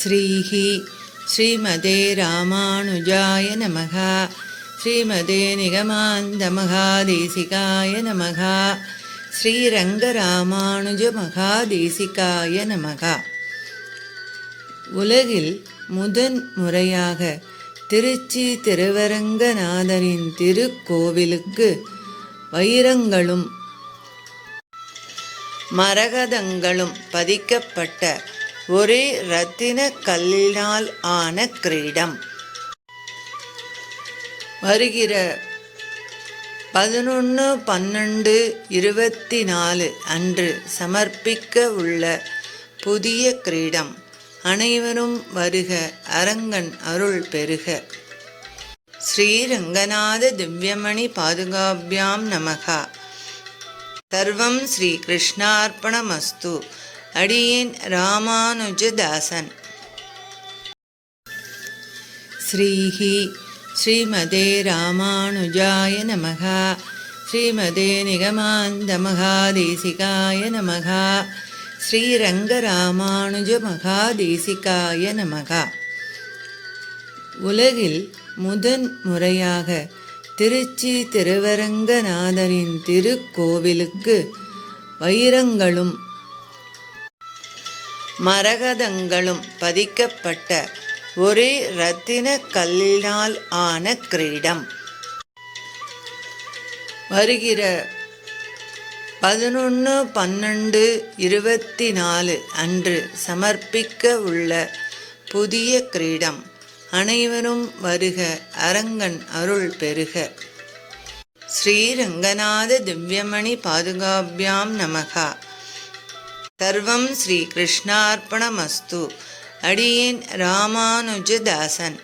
ஸ்ரீஹி ஸ்ரீமதே ராமானுஜாய நமः ஸ்ரீமதே நிகமாந்த மகாதேசிகாய நமः ஸ்ரீரங்கராமானுஜ மகாதேசிகாய நமக. உலகில் முதன் முறையாக திருச்சி திருவரங்கநாதரின் திருக்கோவிலுக்கு வைரங்களும் மரகதங்களும் பதிக்கப்பட்ட ஒரே ரத்தின கல்லினால் ஆன கிரீடம். வருகிற பதினொன்று பன்னெண்டு இருபத்தி நாலு அன்று சமர்ப்பிக்க உள்ள புதிய கிரீடம் அனைவரும் வருக அரங்கன் அருள் பெருக. ஸ்ரீரங்கநாத திவ்யமணி பாதுகாபியாம் நமகா. சர்வம் ஸ்ரீ கிருஷ்ணார்ப்பணமஸ்து அடியேன் ராமானுஜதாசன். ஸ்ரீஹி ஸ்ரீமதே ராமானுஜாய நமகா. ஸ்ரீமதே நிகமாந்த நிகமாந்தமகாதேசிகாய நமः ஸ்ரீரங்கராமானுஜ மகாதேசிகாய நமகா. உலகில் முதன் முறையாக திருச்சி திருவரங்கநாதரின் திருக்கோவிலுக்கு வைரங்களும் மரகதங்களும் பதிக்கப்பட்ட ஒரே ரத்தின கல்லினால் ஆன கிரீடம். வருகிற பதினொன்று பன்னெண்டு இருபத்தி நாலு அன்று சமர்ப்பிக்க உள்ள புதிய கிரீடம் அனைவரும் வருக அரங்கன் அருள் பெருக. ஸ்ரீரங்கநாத திவ்யமணி பாதுகாபியாம் நமகா. சர்வம் ஸ்ரீ கிருஷ்ணார்ப்பணமஸ்து அடியேன் ராமானுஜதாசன்